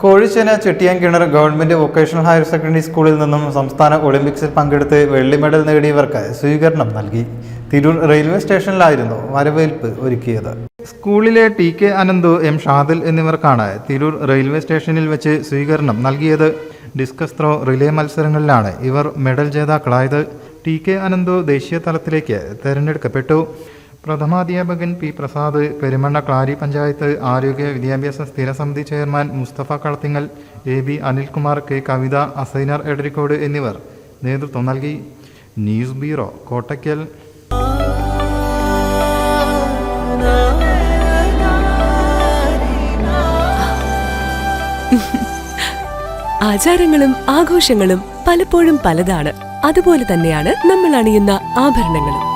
കോഴിച്ചേന ചെട്ടിയാൻ കിണർ government vocational higher secondary സ്കൂളിൽ നിന്നും സംസ്ഥാന ഒളിമ്പിക്സിൽ പങ്കെടുത്ത് വെള്ളി മെഡൽ നേടിയവർക്ക് സ്വീകരണം നൽകി. തിരൂർ റെയിൽവേ സ്റ്റേഷനിലായിരുന്നു വരവേൽപ്പ് ഒരുക്കിയത്. സ്കൂളിലെ T K Ananthu M Shadil എന്നിവർക്കാണ് തിരൂർ റെയിൽവേ സ്റ്റേഷനിൽ വെച്ച് സ്വീകരണം നൽകിയത്. ഡിസ്കസ് ത്രോ റിലേ മത്സരങ്ങളിലാണ് ഇവർ മെഡൽ ജേതാക്കളായത്. ടി കെ അനന്തു ദേശീയ തലത്തിലേക്ക് തെരഞ്ഞെടുക്കപ്പെട്ടു. പ്രഥമാധ്യാപകൻ പി പ്രസാദ് പെരുമണ്ണ ക്ലാരി പഞ്ചായത്ത് ആരോഗ്യ വിദ്യാഭ്യാസ സ്ഥിരസമിതി chairman Musthafa Kalathingal A B Anilkumar K Kavitha Asainar Edarikode എന്നിവർ നേതൃത്വം നൽകി. News bureau Kottakkal. ആചാരങ്ങളും ആഘോഷങ്ങളും പലപ്പോഴും പലതാണ്. അതുപോലെ തന്നെയാണ് നമ്മൾ അണിയുന്ന ആഭരണങ്ങളും.